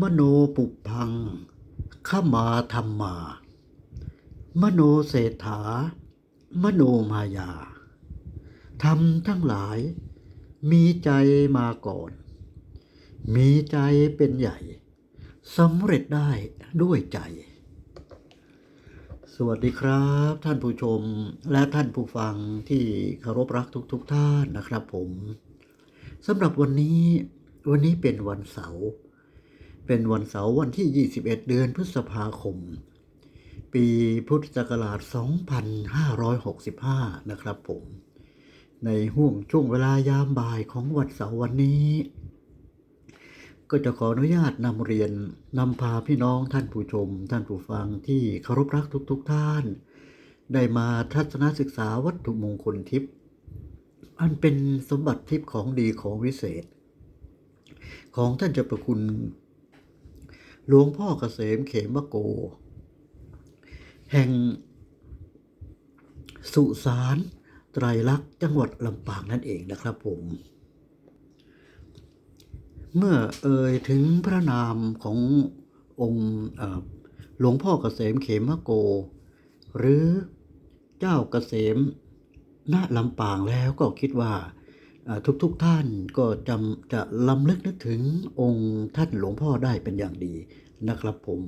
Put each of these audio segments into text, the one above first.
มโนปุพังขมาธรรมา มโนเศรษฐา มโนมายาทำทั้งหลาย มีใจมาก่อน มีใจเป็นใหญ่สำเร็จได้ด้วยใจ สวัสดีครับ ท่านผู้ชมและท่านผู้ฟังที่เคารพรักทุกๆทท่านนะครับผมสำหรับวันนี้วันนี้เป็นวันเสาร์ เป็นวันเสาร์วันที่ 21 เดือนพฤษภาคม ปีพุทธศักราช 2565 นะครับผม ในห่วงช่วงเวลายามบ่ายของวันเสาร์วันนี้ ก็จะขออนุญาตนำเรียนนำพาพี่น้องท่านผู้ชม ท่านผู้ฟังที่เคารพรักทุกๆทท่าน ได้มาทัศนศึกษาวัตถุมงคลทิพย์อันเป็นสมบัติทิพย์ของดีของวิเศษ ของท่านเจ้าประคุณ หลวงพ่อเกษมเขมโก แห่งสุสานไตรลักษณ์จังหวัดลำปางนั่นเองนะครับผม เมื่อเอ่ยถึงพระนามขององค์หลวงพ่อเกษมเขมโก หรือเจ้าเกษมณลำปางแล้วก็คิดว่า ทุกๆทท่านก็จำจะลำลึกนึกถึงองค์ท่านหลวงพ่อได้เป็นอย่างดีนะครับผม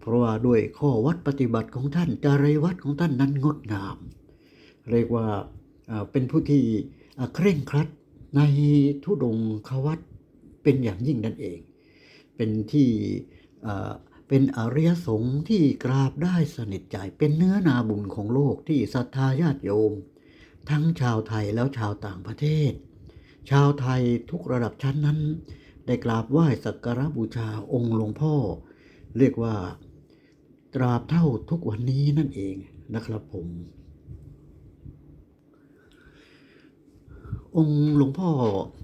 เพราะว่าด้วยข้อวัดปฏิบัติของท่านจารีวัดของท่านนั้นงดงาม เรียกว่าเป็นผู้ที่เคร่งครัดในทุดงควัดเป็นอย่างยิ่งนั่นเอง เป็นที่เป็นอริยสงฆ์ที่กราบได้สนิทใจเป็นเนื้อนาบุญของโลกที่ศรัทธาญาติโยม ทั้งชาวไทยแล้วชาวต่างประเทศ ชาวไทยทุกระดับชั้นนั้น ได้กราบไหว้สักการะบูชาองค์หลวงพ่อ เรียกว่าตราบเท่าทุกวันนี้นั่นเองนะครับผม องค์หลวงพ่อ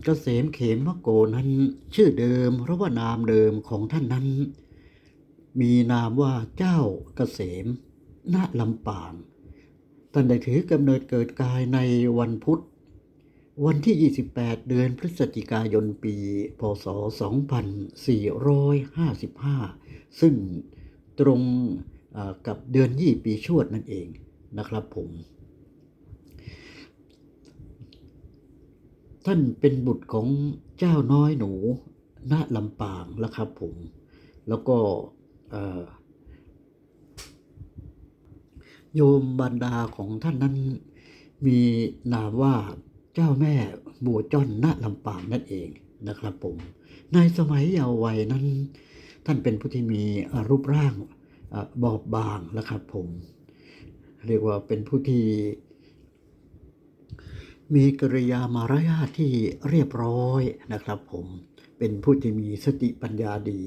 เกษมเขมมะโกนั้น ชื่อเดิมหรือว่านามเดิมของท่านนั้น มีนามว่าเจ้าเกษมณลำปาง ท่านได้ถือกำเนิดเกิดกายในวันพุธ วันที่ 28 เดือนพฤศจิกายนปี พศ 2455 ซึ่งตรงกับเดือนยี่ปีชวดนั่นเองนะครับผม ท่านเป็นบุตรของเจ้าน้อยหนูณลำปางแล้วครับผม แล้วก็ โยมบรรดาของท่านนั้น มีนามว่าเจ้าแม่บัวจ้อนณลำปางนั่นเองนะครับผมในสมัยเยาว์วัยนั้น ท่านเป็นผู้ที่มีรูปร่างบอบบางนะครับผม เรียกว่าเป็นผู้ที่ มีกริยามารยาทที่เรียบร้อยนะครับผมเป็นผู้ที่มีสติปัญญาดี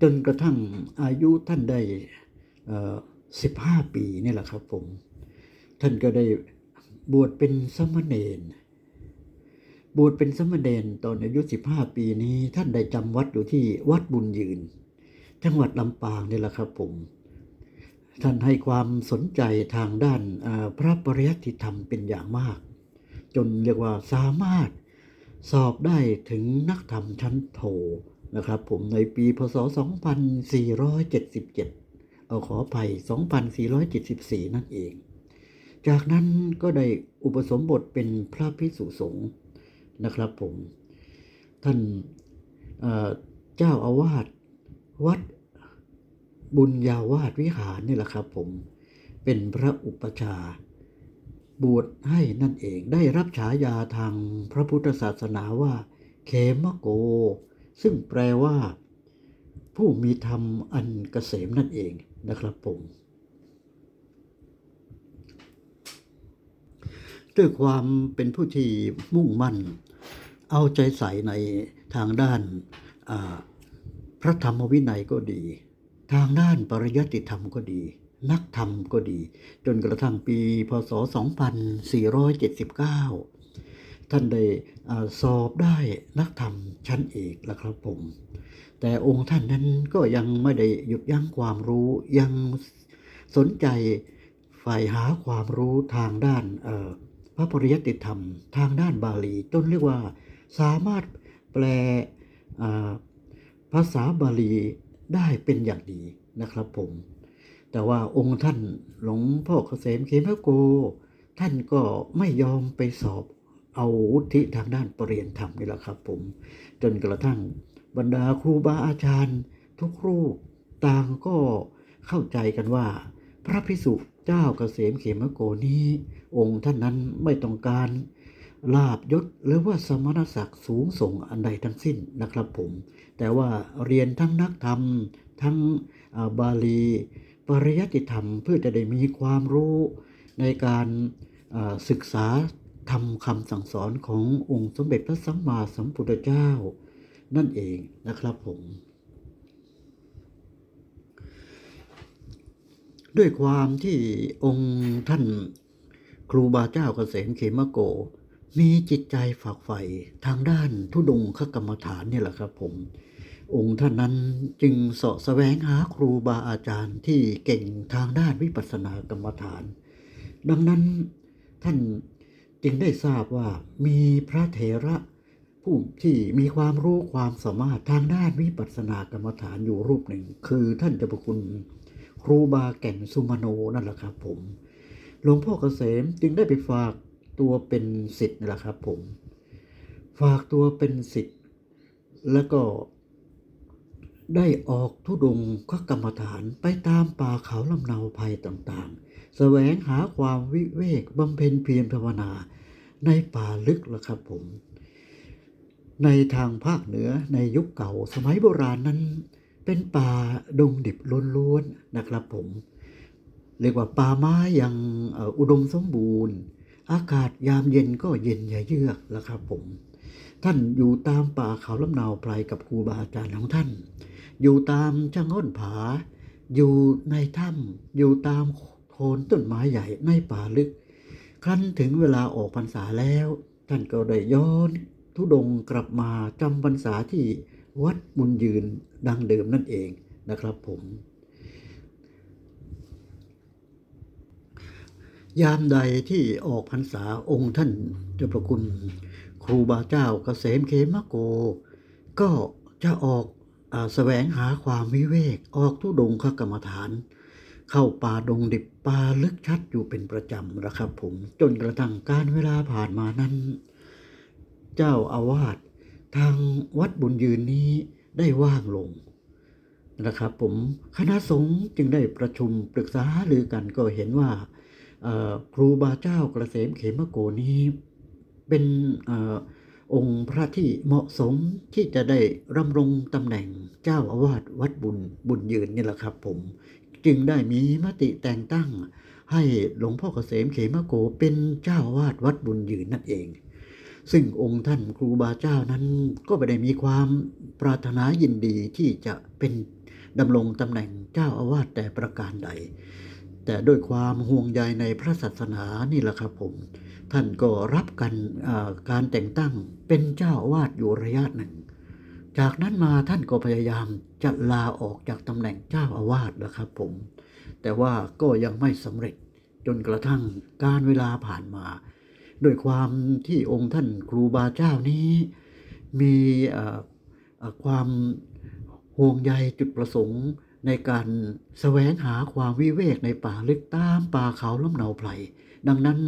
จนกระทั่งอายุท่านได้ สิบห้าปีนี่แหละครับผม ท่านก็ได้บวชเป็นสมณเณรบวชเป็นสมณเณรตอนอายุสิบห้าปีนี้ ท่านได้จำวัดอยู่ที่วัดบุญยืน จังหวัดลำปางนี่แหละครับผม ท่านให้ความสนใจทางด้านพระปริยัติธรรมเป็นอย่างมาก จนเรียกว่าสามารถสอบได้ถึงนักธรรมชั้นโทนะครับผมในปีพศ 2477 เอาขออภัย 2474 นั่นเอง จากนั้นก็ได้อุปสมบทเป็นพระภิกษุสงฆ์นะครับผม ท่านเจ้าอาวาสวัดบุญญาวาสวิหารนี่แหละครับผม เป็นพระอุปชาบวชให้นั่นเองได้รับฉายาทางพระพุทธศาสนาว่าเขมโก ซึ่งแปลว่า ผู้มีธรรมอันเกษมนั่นเอง นะครับผม ด้วยความเป็นผู้ที่มุ่งมั่น เอาใจใส่ในทางด้านพระธรรมวินัยก็ดี ทางด้านปริยัติธรรมก็ดี นักธรรมก็ดี จนกระทั่งปีพศ 2479 ท่านได้สอบได้นักธรรมชั้นเอกแล้วครับผม แต่องค์ท่านนั้นก็ยังไม่ได้หยุดยั้งความรู้ยังสนใจใฝ่หาความรู้ทางด้านพระปริยัติธรรม ทางด้านบาลีจนเรียกว่าสามารถแปลภาษาบาลีได้เป็นอย่างดีนะครับผม แต่ว่าองค์ท่านหลวงพ่อเกษมเขมโก ท่านก็ไม่ยอมไปสอบ เอาวุฒิทางด้านปรริยนธรรมนี่แหละครับผม จนกระทั่งบรรดาครูบาอาจารย์ ทุกรูปต่างก็เข้าใจกันว่า พระพิสุเจ้าเกษมเขมโกนี้ องค์ท่านนั้นไม่ต้องการลาบยศหรือว่าสมณศักดิ์สูงส่งอันใดทั้งสิ้นนะครับผม แต่ว่าเรียนทั้งนักธรรม ทั้งาบาลี ปริยัติธรรมเพื่อจะได้มีความรู้ในการาศึกษา ทำคำสั่งสอนขององค์สมเด็จพระสัมมาสัมพุทธเจ้า นั่นเองนะครับผม ด้วยความที่องค์ท่านครูบาเจ้าเกษมเขมโก มีจิตใจฝักใฝ่ทางด้านทุดงคกรรมฐานเนี่ยแหละครับผม องค์ท่านนั้นจึงเสาะแสวงหาครูบาอาจารย์ที่เก่งทางด้านวิปัสสนากรรมฐาน ดังนั้นท่าน จึงได้ทราบว่ามีพระเถระ ผู้ที่มีความรู้ความสามารถทางด้านวิปัสสนากรรมฐานอยู่รูปหนึ่ง คือท่านเจ้าพระคุณครูบาแก่นสุมาโนนั่นแหละครับผมหลวงพ่อเกษมจึงได้ไปฝากตัวเป็นสิทธิ์นั่นแหละครับผม ฝากตัวเป็นสิทธิ์แล้วก็ได้ออกทุดงคกรรมฐานไปตามป่าเขาลำเนาภัยต่างๆ แสวงหาความวิเวกบำเพ็ญเพียรภาวนาในป่าลึกละครับผม ในทางภาคเหนือในยุคเก่าสมัยโบราณนั้น เป็นป่าดงดิบล้วนๆนะครับผม เรียกว่าป่าไม้ยังอุดมสมบูรณ์ อากาศยามเย็นก็เย็นอย่าเยือกละครับผม ท่านอยู่ตามป่าเขาลำนาวไพรกับครูบาอาจารย์ของท่าน อยู่ตามช่างอ้นผา อยู่ในถ้ำอยู่ตามโค นต้นไม้ใหญ่ในป่าลึก ครั้นถึงเวลาออกพรรษาแล้ว ท่านก็ได้ย้อนทุดงกลับมาจำพรรษาที่วัดบุญยืนดังเดิมนั่นเองนะครับผม ยามใดที่ออกพรรษาองค์ท่านเจ้าประคุณครูบาเจ้าเกษมเขมโก ก็จะออกอแสวงหาความวิเวกออกทุดงคกรรมฐาน เข้าป่าดงดิบป่าลึกชัดอยู่เป็นประจำนะครับผมจนกระทั่งการเวลาผ่านมานั้น เจ้าอาวาสทางวัดบุญยืนนี้ได้ว่างลงนะครับผมคณะสงฆ์จึงได้ประชุมปรึกษาหรือกันก็เห็นว่าครูบาเจ้ากเกษมเขมโกนี้เป็นอองค์พระที่เหมาะสมที่จะได้รำรงตำแหน่งเจ้าอาวาสวัดบุญบุญยืนนี่แหละครับผม จึงได้มีมติแต่งตั้ง ให้หลวงพ่อเกษมเขมโกเป็นเจ้าอาวาสวัดบุญยืนนั่นเอง ซึ่งองค์ท่านครูบาเจ้านั้นก็ไม่ได้มีความปรารถนายินดีที่จะเป็นดำรงตำแหน่งเจ้าอาวาสแต่ประการใด แต่ด้วยความห่วงใยในพระศาสนานี่แหละครับผม ท่านก็รับกันการแต่งตั้งเป็นเจ้าอาวาสอยู่ระยะหนึ่ง จากนั้นมาท่านก็พยายาม จะลาออกจากตำแหน่งเจ้าอาวาสนะครับผม แต่ว่าก็ยังไม่สำเร็จจนกระทั่งการเวลาผ่านมาด้วยความที่องค์ท่านครูบาเจ้านี้ มีความห่วงใยจุดประสงค์ในการแสวงหาความวิเวกในป่าลึกตามป่าเขาลำเนาไพรดังนั้น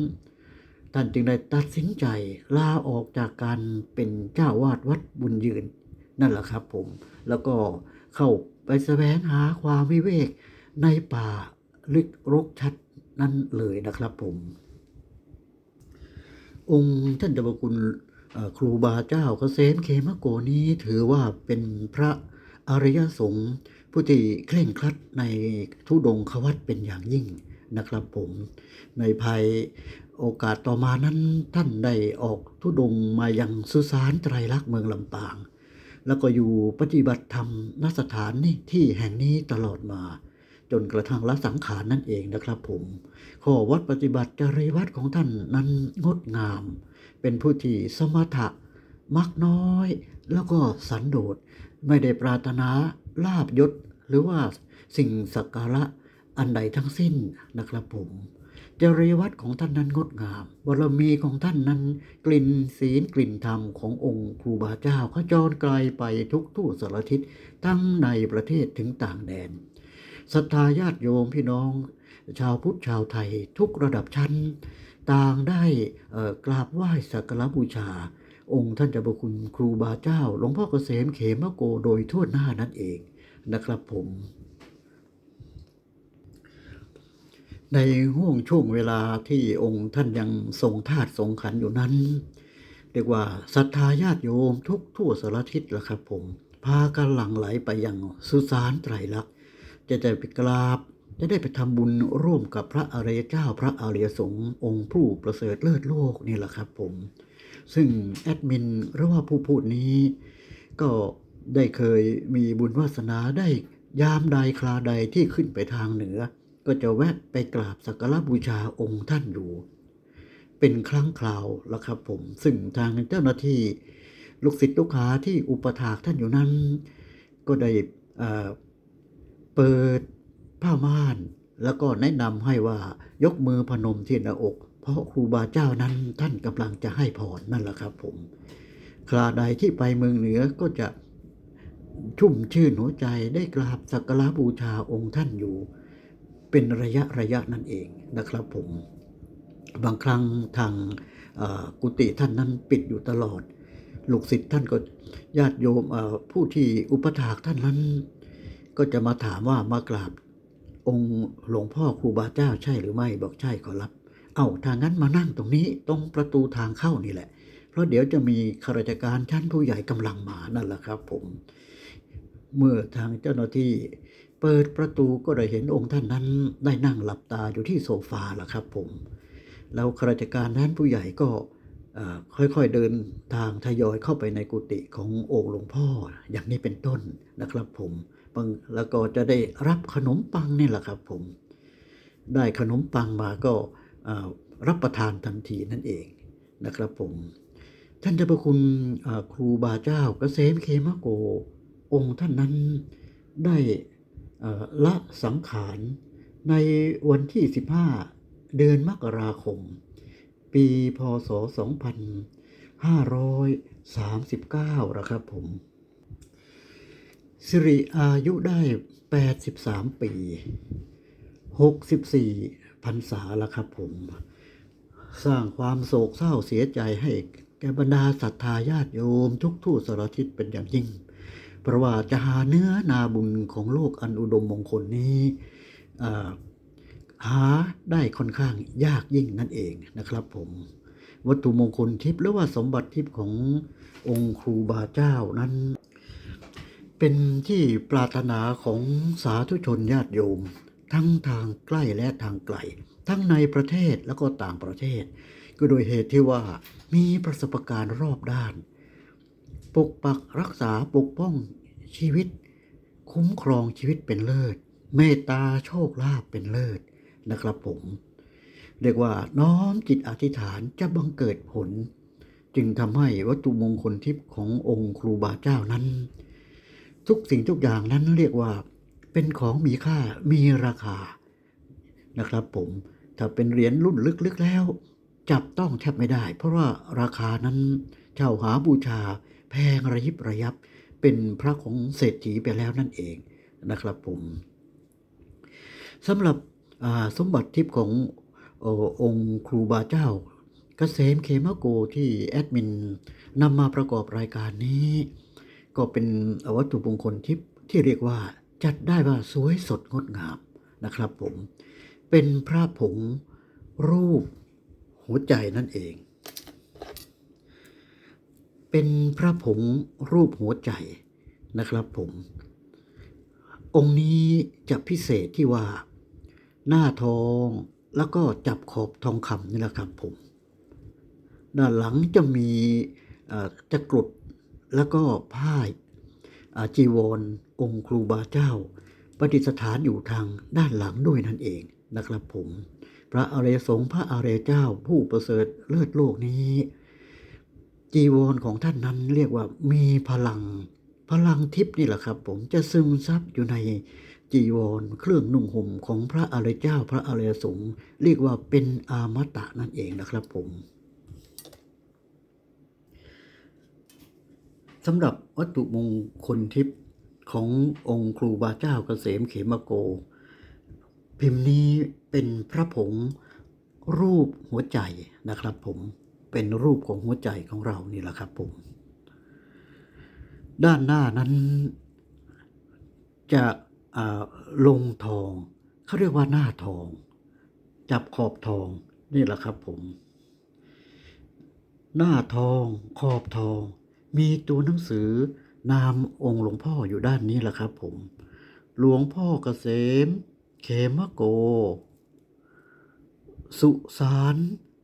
ท่านจึงได้ตัดสินใจลาออกจากการเป็นเจ้าวาดวัดบุญยืน นั่นแหละครับผม แล้วก็ เข้าไปแสวงหาความวิเวกในป่าลึกรกชัดนั่นเลยนะครับผม องค์ท่านเจ้าคุณครูบาเจ้าเกษมเขมโกนี้ถือว่าเป็นพระอริยสงฆ์ผู้ที่เคร่งครัดในทุดงควัตเป็นอย่างยิ่งนะครับผม ในภายโอกาสต่อมานั้นท่านได้ออกทุดงมายังสุสานไตรลักษณ์เมืองลำปาง แล้วก็อยู่ปฏิบัติธรรมณสถานนี่ที่แห่งนี้ตลอดมา จนกระทั่งละสังขารนั่นเองนะครับผมข้อวัดปฏิบัติจริวัดของท่านนั้นงดงาม เป็นผู้ที่สมถะมักน้อย แล้วก็สันโดษ ไม่ได้ปรารถนาลาบยศ หรือว่าสิ่งสักการะอันใดทั้งสิ้นนะครับผม จริยวัตรของท่านนั้นงดงามบารมีของท่านนั้น กลิ่นศีลกลิ่นธรรมขององค์ครูบาเจ้าขจรไกลไปทุกทั่วสารทิศทั้งในประเทศถึงต่างแดนศรัทธาญาติโยมพี่น้อง ชาวพุทธชาวไทยทุกระดับชั้น ต่างได้กราบไหว้สักการบูชา องค์ท่านเจ้าประคุณครูบาเจ้าหลวงพ่อเกษมเขมโกโดยทั่วหน้านั่นเองนะครับผม ในห่วงช่วงเวลาที่องค์ท่านยังทรงธาตุทรงขันอยู่นั้น เรียกว่าศรัทธาญาติโยมทุกทั่วสารทิศละครับผม พากันหลั่งไหลไปยังสุสานไตรลักษณ์จะได้ไปกราบ จะได้ไปทำบุญร่วมกับพระอริยเจ้าพระอริยสงฆ์องค์ผู้ประเสริฐเลิศโลกนี่แหละครับผม ซึ่งแอดมินหรือว่าผู้พูดนี้ ก็ได้เคยมีบุญวาสนาได้ยามใดคราใดที่ขึ้นไปทางเหนือ ก็จะแวะไปกราบสักการะบูชาองค์ท่านอยู่ เป็นครั้งคราวแล้วครับผมซึ่งทางเจ้าหน้าที่ลูกศิษย์ลูกหาที่อุปถากท่านอยู่นั้น ก็ได้เปิดผ้าม่าน แล้วก็แนะนำให้ว่ายกมือพนมที่หน้าอก เพราะครูบาเจ้านั้นท่านกำลังจะให้พรนั่นแหละครับผมคราใดที่ไปเมืองเหนือก็จะชุ่มชื่นหัวใจได้กราบสักการะบูชาองค์ท่านอยู่ เป็นระยะระยะนั่นเองนะครับผม บางครั้งทางกุฏิท่านนั้นปิดอยู่ตลอด ลูกศิษย์ท่านก็ญาติโยมผู้ที่อุปถากท่านนั้น ก็จะมาถามว่ามากราบองค์หลวงพ่อครูบาเจ้าใช่หรือไม่บอกใช่ขอรับ เอ้าทางนั้นมานั่งตรงนี้ตรงประตูทางเข้านี่แหละ เพราะเดี๋ยวจะมีข้าราชการชั้นผู้ใหญ่กำลังมานั่นแหละครับผม เมื่อทางเจ้าหน้าที่ เปิดประตูก็ได้เห็นองค์ท่านนั้นได้นั่งหลับตาอยู่ที่โซฟาล่ะครับผมแล้วข้าราชการท่านผู้ใหญ่ก็ค่อยๆเดินทางทยอยเข้าไปในกุฏิขององค์หลวงพ่ออย่างนี้เป็นต้นนะครับผมแล้วก็จะได้รับขนมปังนี่แหละครับผม ได้ขนมปังมาก็รับประทานทันทีนั่นเองนะครับผม ท่านเจ้าประคุณครูบาเจ้าเกษมเคมะโก องค์ท่านนั้นได้ ละสังขารในวันที่ 15 เดือนมกราคม ปีพศ 2539 นะครับผม สิริอายุได้ 83 ปี 64พรรษาล้วครับผม สร้างความโศกเศร้าเสียใจให้แก่บรรดาศรัทธาญาติโยมทุกทั่สารทิศเป็นอย่างยิ่ง เพราะว่าจะหาเนื้อนาบุญของโลกอันอุดมมงคลนี้หาได้ค่อนข้างยากยิ่งนั่นเองนะครับผมวัตถุมงคลทิพย์หรือว่าสมบัติทิพย์ขององค์ครูบาเจ้านั้น เป็นที่ปรารถนาของสาธุชนญาติโยม ทั้งทางใกล้และทางไกล ทั้งในประเทศแล้วก็ต่างประเทศ ก็โดยเหตุที่ว่ามีประสบการณ์รอบด้าน ปกปักรักษาปกป้องชีวิต คุ้มครองชีวิตเป็นเลิศ เมตตาโชคลาภเป็นเลิศนะครับผม เรียกว่าน้อมจิตอธิษฐานจะบังเกิดผล จึงทำให้วัตถุมงคลทิพย์ขององค์ครูบาเจ้านั้น ทุกสิ่งทุกอย่างนั้นเรียกว่าเป็นของมีค่ามีราคานะครับผมถ้าเป็นเหรียญรุ่นลึกๆแล้ว จับต้องแทบไม่ได้ เพราะว่าราคานั้นเช่าหาบูชา แพงระยิบระยับ เป็นพระของเศรษฐีไปแล้วนั่นเองนะครับผมสำหรับสมบัติทิพย์ของเอ่อองค์ครูบาเจ้า เกษมเคมโกที่แอดมินนำมาประกอบรายการนี้ ก็เป็นวัตถุมงคลทิพย์ที่เรียกว่าจัดได้ว่าสวยสดงดงามนะครับผม เป็นพระผงรูปหัวใจนั่นเอง เป็นพระผงรูปหัวใจนะครับผม องค์นี้จะพิเศษที่ว่าหน้าทองแล้วก็จับขอบทองคำนี่แหละครับผม ด้านหลังจะมีเอ่อตะกรุดแล้วก็ผ้าอจีวรองค์ครูบาเจ้า ประดิษฐานอยู่ทางด้านหลังด้วยนั่นเองนะครับผม พระอริยสงฆ์พระอริยเจ้าผู้ประเสริฐเลิศโลกนี้ จีวรของท่านนั้นเรียกว่ามีพลัง พลังทิพย์นี่แหละครับ ผมจะซึมซับอยู่ในจีวรเครื่องนุ่งห่มของพระอริยเจ้าพระอริยสงฆ์เรียกว่าเป็นอามตะนั่นเองนะครับผมสำหรับวัตถุมงคลทิพย์ขององค์ครูบาเจ้าเกษมเขมโก พิมพ์นี้เป็นพระผงรูปหัวใจนะครับผม เป็นรูปของหัวใจของเรานี่แหละครับผม ด้านหน้านั้น จะอ่าลงทองเขาเรียกว่าหน้าทอง จับขอบทองนี่แหละครับผม หน้าทองขอบทอง มีตัวหนังสือนามองค์หลวงพ่ออยู่ด้านนี้แหละครับผม หลวงพ่อเกษม เขมโก สุสาน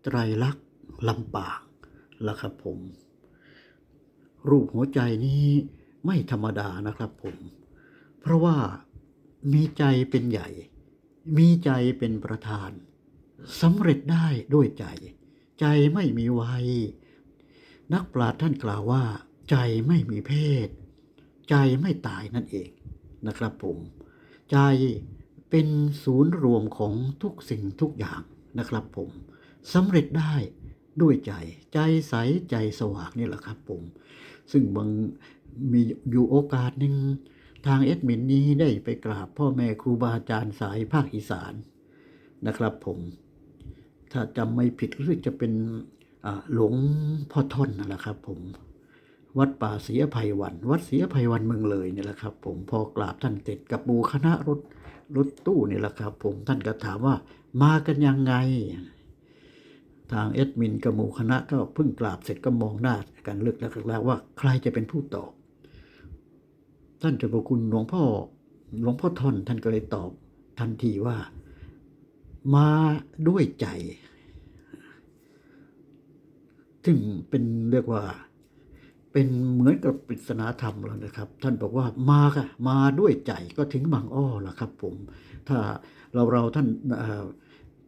ไตรลักษณ ลำปางละครับผม รูปหัวใจนี้ไม่ธรรมดานะครับผม เพราะว่ามีใจเป็นใหญ่ มีใจเป็นประธานสำเร็จได้ด้วยใจ ใจไม่มีวัย นักปราชญ์ท่านกล่าวว่า ใจไม่มีเพศ ใจไม่ตายนั่นเองนะครับผม ใจเป็นศูนย์รวมของทุกสิ่งทุกอย่างนะครับผมสำเร็จได้ ด้วยใจ ใจใสใจสว่างนี่แหละครับผม ซึ่งบางมีอยู่โอกาสหนึ่งทางเอ็ดมินนี้ได้ไปกราบพ่อแม่ครูบาอาจารย์สายภาคอีสานนะครับผม ถ้าจำไม่ผิดรู้สึกจะเป็นหลวงพ่อท่อนนั่นแหละครับผม วัดป่าศรีอภัยวัน วัดศรีอภัยวันเมืองเลยเนี่ยแหละครับ ผมพอกราบท่านเสร็จกับบูคณะรถรถตู้นี่แหละครับ ผมท่านก็ถามว่ามากันยังไง ทางเอ็ดมินกับหมู่คณะก็เพิ่งกราบเสร็จก็มองหน้ากันเลือกแล้วแล้วว่าใครจะเป็นผู้ตอบ ท่านเจ้าพระคุณหลวงพ่อหลวงพ่อทอนท่านก็เลยตอบทันทีว่า มาด้วยใจ ซึ่งเป็นเรียกว่า เป็นเหมือนกับปริศนาธรรมแล้วนะครับ ท่านบอกว่ามาค่ะมาด้วยใจก็ถึงบางอ้อละครับ ผม ถ้าเราเราท่านอ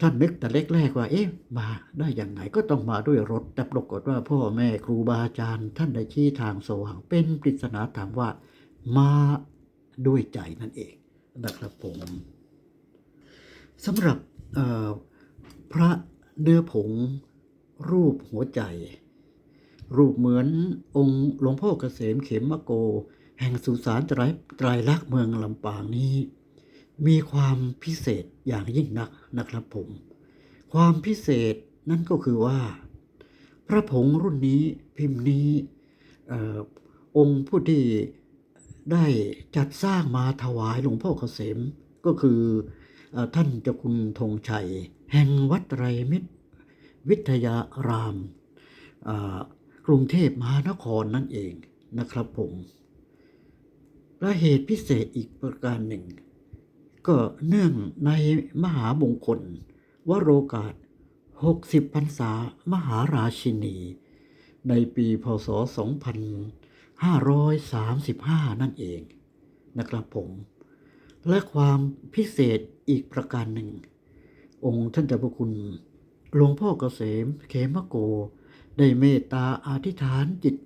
ท่านนึกแต่แรกๆว่า เอ๊ะมาได้ย่างไงก็ต้องมาด้วยรถ แต่ปรากฏว่าพ่อแม่ครูบาอาจารย์ ท่านได้ชี้ทางสว่าง เป็นปริศนาธรรมว่า มาด้วยใจนั่นเองนะครับผมสำหรับพระเนื้อผงรูปหัวใจ รูปเหมือนองค์หลวงพ่อเกษมเขมมะโก แห่งสุสานไตรไตรลักษณ์เมืองลำปางนี้ มีความพิเศษอย่างยิ่งนักนะครับผม ความพิเศษนั่นก็คือว่า พระผงรุ่นนี้พิมพ์นี้อองค์ผู้ที่ได้จัดสร้างมาถวายหลวงพ่อเกษมก็คืออท่านเจ้าคุณธงชัย แห่งวัดไรมิตร วิทยารามกรุงเทพมหานครนั่นเองนะครับผมและเหตุพิเศษอีกประการหนึ่ง ก็เนื่องในมหามงคล วโรกาส 60พรรษามหาราชินี ในปีพศ 2535 นั่นเองนะครับผม และความพิเศษอีกประการหนึ่ง องค์ท่านเจ้าพระคุณหลวงพ่อเกษมเขมโก ได้เมตตาอธิษฐานจิต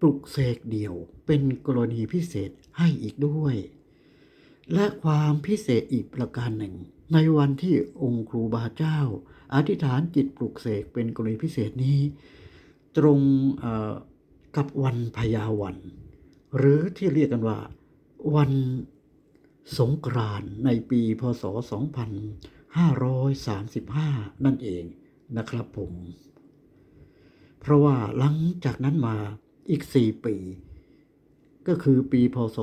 ปลุกเสกเดี่ยวเป็นกรณีพิเศษให้อีกด้วย และความพิเศษอีกประการหนึ่ง ในวันที่องค์ครูบาเจ้า อธิษฐานจิตปลุกเสกเป็นกรณีพิเศษนี้ ตรงกับวันพยาวัน หรือที่เรียกกันว่า วันสงกรานต์ในปีพศ 2535 นั่นเองนะครับผม เพราะว่าหลังจากนั้นมาอีก 4 ปี ก็คือปีพศ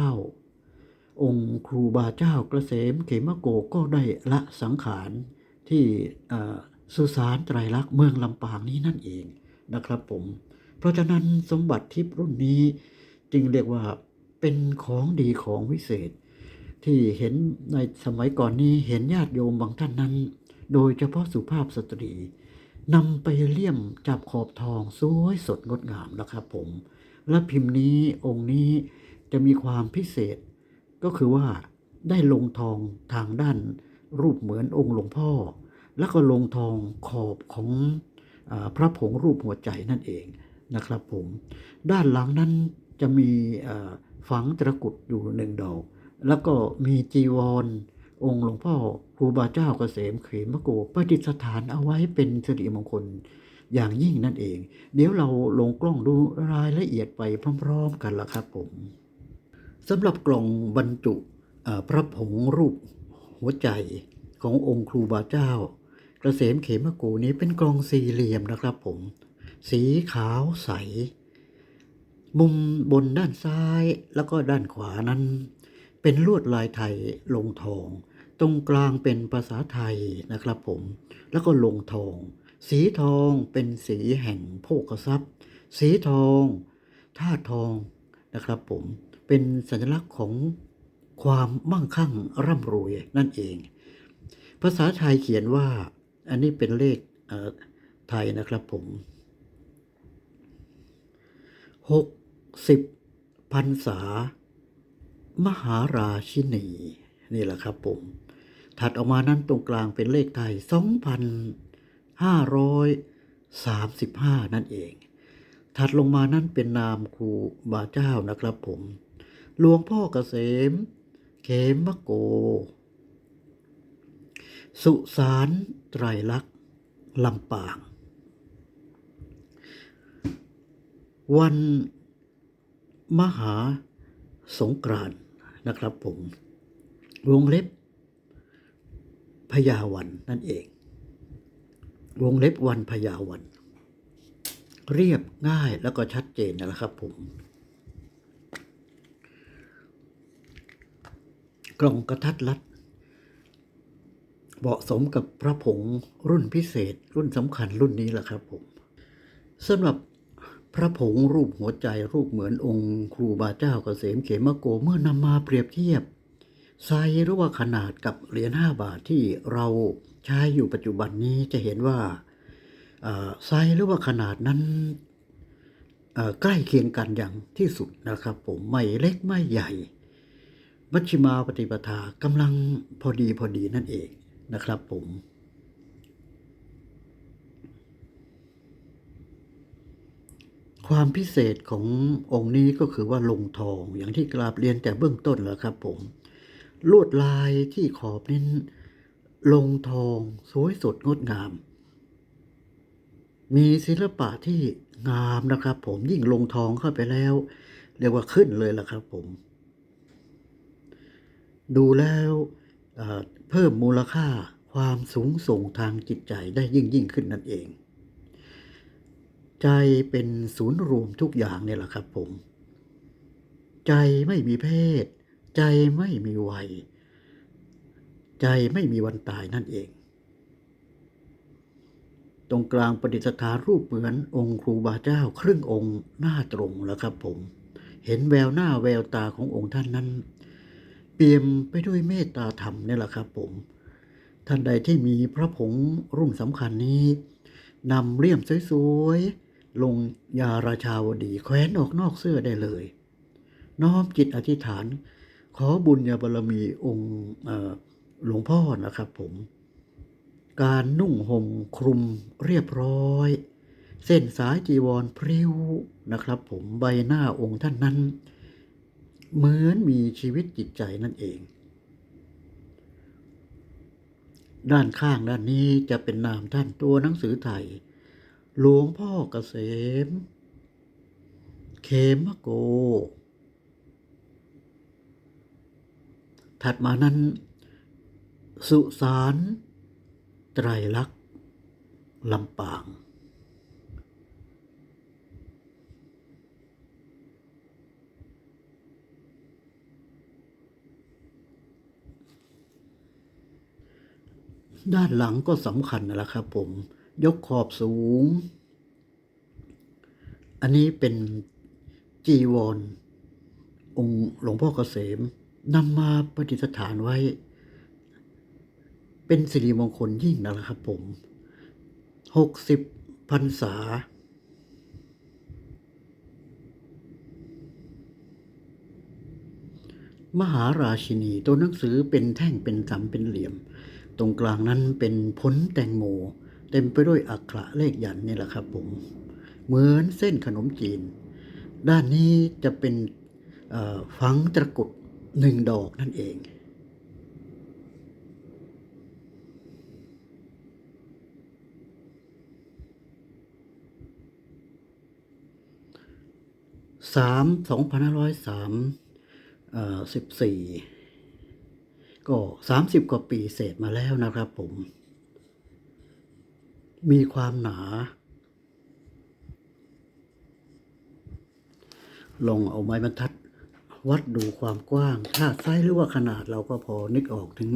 2539 องค์ครูบาเจ้าเกษมเขมโกก็ได้ละสังขารที่สุสานไตรลักษณ์เมืองลำปางนี้นั่นเองนะครับผม เพราะฉะนั้นสมบัติทิพย์รุ่นนี้จึงเรียกว่าเป็นของดีของวิเศษ ที่เห็นในสมัยก่อนนี้เห็นญาติโยมบางท่านนั้น โดยเฉพาะสุภาพสตรี นำไปเลี่ยมจับขอบทองสวยสดงดงามนะครับผม และพิมพ์นี้องค์นี้จะมีความพิเศษ ก็คือว่าได้ลงทองทางด้านรูปเหมือนองค์หลวงพ่อ แล้วก็ลงทองขอบของอพระผงรูปหัวใจนั่นเองนะครับผม ด้านหลังนั้นจะมีฝังตะกรุดอยู่หนึ่งดอก แล้วก็มีจีวร องค์หลวงพ่อครูบาเจ้าเกษมเขมโกประดิษฐานเอาไว้เป็นสิริมงคลอย่างยิ่งนั่นเอง เดี๋ยวเราลงกล้องดูรายละเอียดไปพร้อม ๆ กันละครับผมสำหรับกล่องบรรจุพระผงรูปหัวใจขององค์ครูบาเจ้าเกษมเขมโกนี้เป็นกล่องสี่เหลี่ยมนะครับผม สีขาวใส มุมบนด้านซ้ายแล้วก็ด้านขวานั้น เป็นลวดลายไทยลงทอง ตรงกลางเป็นภาษาไทยนะครับผม แล้วก็ลงทอง สีทองเป็นสีแห่งโภคทรัพย์ สีทองธาตุทองนะครับผมเป็นสัญลักษณ์ของความมั่งคั่งร่ำรวยนั่นเอง ภาษาไทยเขียนว่า อันนี้เป็นเลขเไทยนะครับผมหกสิบพรรษามหาราชินี นี่แหละครับผม ถัดออกมานั้นตรงกลางเป็นเลขไทย 2,535 นั่นเอง ถัดลงมานั้นเป็นนามครูบาเจ้านะครับผม หลวงพ่อเกษม เขมะโก สุสานไตรลักษณ์ลำปาง วันมหาสงกรานต์นะครับผม วงเล็บ พญาวันนั่นเอง วงเล็บวันพญาวัน เรียบง่ายแล้วก็ชัดเจนนะครับผม กล่องกระทัดรัด เหมาะสมกับพระผงรุ่นพิเศษ รุ่นสำคัญรุ่นนี้แหละครับผมสำหรับพระผงรูปหัวใจรูปเหมือนองค์ครูบาเจ้ากเกษมเขมโกเมื่อนำมาเปรียบเทียบ ไซส์หรือว่าขนาดกับเหรียญ5บาทที่เราใช้อยู่ปัจจุบันนี้จะเห็นว่าไซส์หรือว่าขนาดนั้นใกล้เคียงกันอย่างที่สุดนะครับ ผมไม่เล็กไม่ใหญ่มัชฌิมาปฏิปทากำลังพอดีพอดีนั่นเองนะครับผมความพิเศษขององค์นี้ก็คือว่าลงทองอย่างที่กราบเรียนแต่เบื้องต้นแล้วครับผม ลวดลายที่ขอบนี้ลงทองสวยสดงดงาม มีศิลปะที่งามนะครับ ผมยิ่งลงทองเข้าไปแล้ว เรียกว่าขึ้นเลยล่ะครับผม ดูแล้วเอ่อเพิ่มมูลค่าความสูงส่งทางจิตใจได้ยิ่งยิ่งขึ้นนั่นเอง ใจเป็นศูนย์รวมทุกอย่างเนี่ยแหละครับผม ใจไม่มีเพศ ใจไม่มีวัย ใจไม่มีวันตายนั่นเอง ตรงกลางประดิษฐานรูปเหมือนองค์ครูบาเจ้าครึ่งองค์หน้าตรงแล้วครับผม เห็นแววหน้าแววตาขององค์ท่านนั้น เปี่ยมไปด้วยเมตตาธรรมนี่แหละครับผม ท่านใดที่มีพระผงรุ่นสำคัญนี้นำเลี่ยมสวยๆ ลงยาราชาวดีแขวนออกนอกเสื้อได้เลย น้อมจิตอธิษฐาน ขอบุญญาบารมีองค์หลวงพ่อนะครับผม การนุ่งห่มคลุมเรียบร้อย เส้นสายจีวรพริ้วนะครับ ผมใบหน้าองค์ท่านนั้น เหมือนมีชีวิตจิตใจนั่นเอง ด้านข้างด้านนี้จะเป็นนามท่านตัวหนังสือไทย หลวงพ่อเกษม เขมโก ถัดมานั้น สุสานไตรลักษณ์ลำปาง ด้านหลังก็สำคัญนะครับผม ยกขอบสูง อันนี้เป็นจีวร องค์หลวงพ่อเกษม นำมาประดิษฐานไว้ เป็นสิริมงคลยิ่งนะครับผมหกสิบพรรษา มหาราชินีตัวหนังสือเป็นแท่งเป็นสามเป็นเหลี่ยม ตรงกลางนั้นเป็นผลแตงโม เต็มไปด้วยอักขระเลขยันนี่แหละครับผม เหมือนเส้นขนมจีน ด้านนี้จะเป็นฝังตะกุด หนึ่งดอกนั่นเอง สามสองพันห้าร้อยสามสิบสี่ก็สามสิบกว่าปีเศษมาแล้วนะครับผม มีความหนาลองเอาไม้บรรทัด วัดดูความกว้าง ถ้าไซส์หรือว่าขนาดเราก็พอนึกออกถึง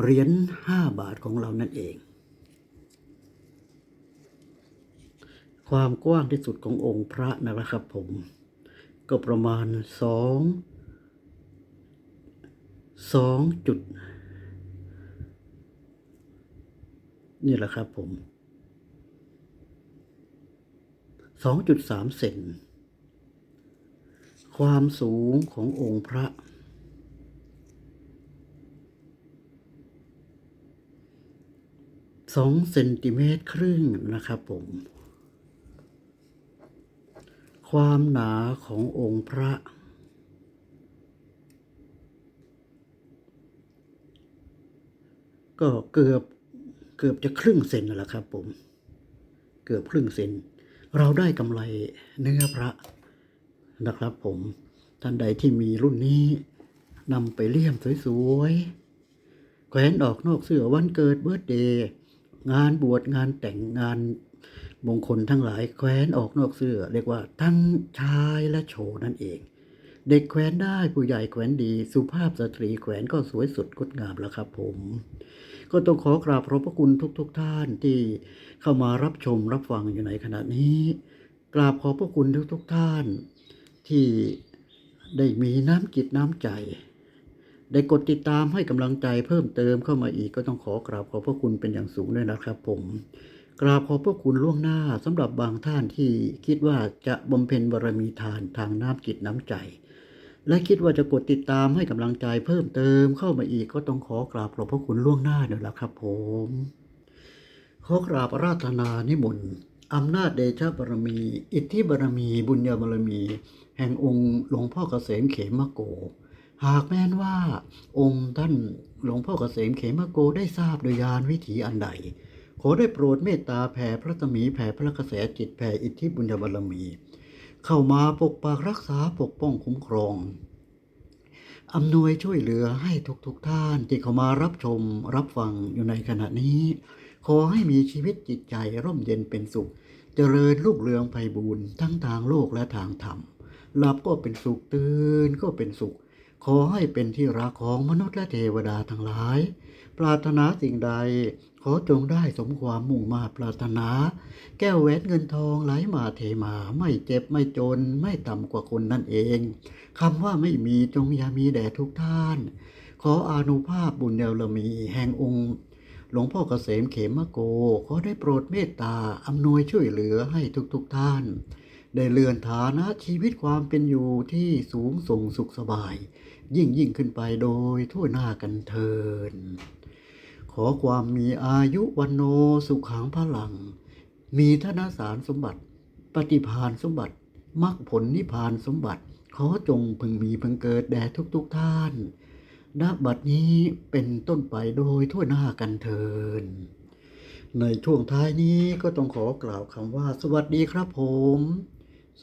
เหรียญห้าบาทของเรานั่นเอง ความกว้างที่สุดขององค์พระนะครับผม ก็ประมาณสองสองจุดนี่แหละครับผมสองจุดสามเซน ความสูงขององค์พระ สองเซนติเมตรครึ่งนะครับผม ความหนาขององค์พระก็เกือบเกือบจะครึ่งเซนนั่นแหละครับผม เกือบครึ่งเซน เราได้กำไรเนื้อพระ นะครับผมท่านใดที่มีรุ่นนี้นำไปเลี่ยมสวยๆแขวนออกนอกเสื้อวันเกิดเบิร์ตเดย์งานบวชงานแต่งงานมงคลทั้งหลายแขวนออกนอกเสื้อ เรียกว่าทั้งชายและโชว์นั่นเอง เด็กแขวนได้ผู้ใหญ่แขวนดีสุภาพสตรีแขวนก็สวยสดงดงามแล้วครับผม ก็ต้องขอกราบขอบพระคุณทุกๆทท่านที่เข้ามารับชมรับฟังอยู่ในขณะนี้ กราบขอบพระคุณทุกๆทท่าน ที่ได้มีน้ำจิตน้ำใจ ได้กดติดตามให้กำลังใจเพิ่มเติมเข้ามาอีกก็ต้องขอกราบขอบพระคุณเป็นอย่างสูงด้วยนะครับ ผมกราบขอบพระคุณล่วงหน้าสำหรับบางท่านที่คิดว่าจะบำเพ็ญบารมีทานทางน้ำจิตน้ำใจ และคิดว่าจะกดติดตามให้กำลังใจเพิ่มเติมเข้ามาอีกก็ต้องขอกราบขอบพระคุณล่วงหน้าเดี๋ยวละครับผม ขอกราบราธนานิมนต์ อำนาจเดชะบารมี อิทธิบารมี บุญญาบารมี แห่งองค์หลวงพ่อเกษมเขมโก หากแม้นว่าองค์ท่านหลวงพ่อเกษมเขมโกได้ทราบโดยยานวิถีอันใด ขอได้โปรดเมตตาแผ่พระสมีแผ่พระกระแสจิตแผ่อิทธิบุญญาบารมี เข้ามาปกปักรักษาปกป้องคุ้มครองอำนวยช่วยเหลือให้ทุกๆทท่านที่เข้ามารับชมรับฟังอยู่ในขณะนี้ ขอให้มีชีวิตจิตใจร่มเย็นเป็นสุข เจริญรุ่งเรืองไพบูรณ์ทั้งทางโลกและทางธรรมหลับก็เป็นสุขตื่นก็เป็นสุข ขอให้เป็นที่รักของมนุษย์และเทวดาทั้งหลาย ปรารถนาสิ่งใด ขอจงได้สมความมุ่งมาปรารถนา แก้วแหวนเงินทองไหลมาเทมาไม่เจ็บไม่จนไม่ต่ำกว่าคนนั่นเองคำว่าไม่มีจงอย่ามีแด่ทุกท่าน ขออนุภาพบุญเดลมีแห่งองค์ หลวงพ่อเกษมเขมโก ขอได้โปรดเมตตาอำนวยช่วยเหลือให้ทุกๆทท่าน ได้เลื่อนฐานะชีวิตความเป็นอยู่ที่สูงส่งสุขสบาย ยิ่งยิ่งขึ้นไปโดยทั่วหน้ากันเทิน ขอความมีอายุวันโนสุขังพลัง มีธนสารสมบัติ ปฏิพานสมบัติมรรคผลนิพพานสมบัติ ขอจงพึงมีพึงเกิดแด่ทุกๆทท่าน ณบัดนี้เป็นต้นไปโดยทั่วหน้ากันเทิน ในช่วงท้ายนี้ก็ต้องขอกล่าวคำว่า สวัสดีครับผม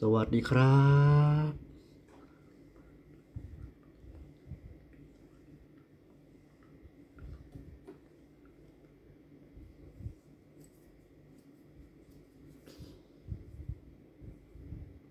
สวัสดีครับ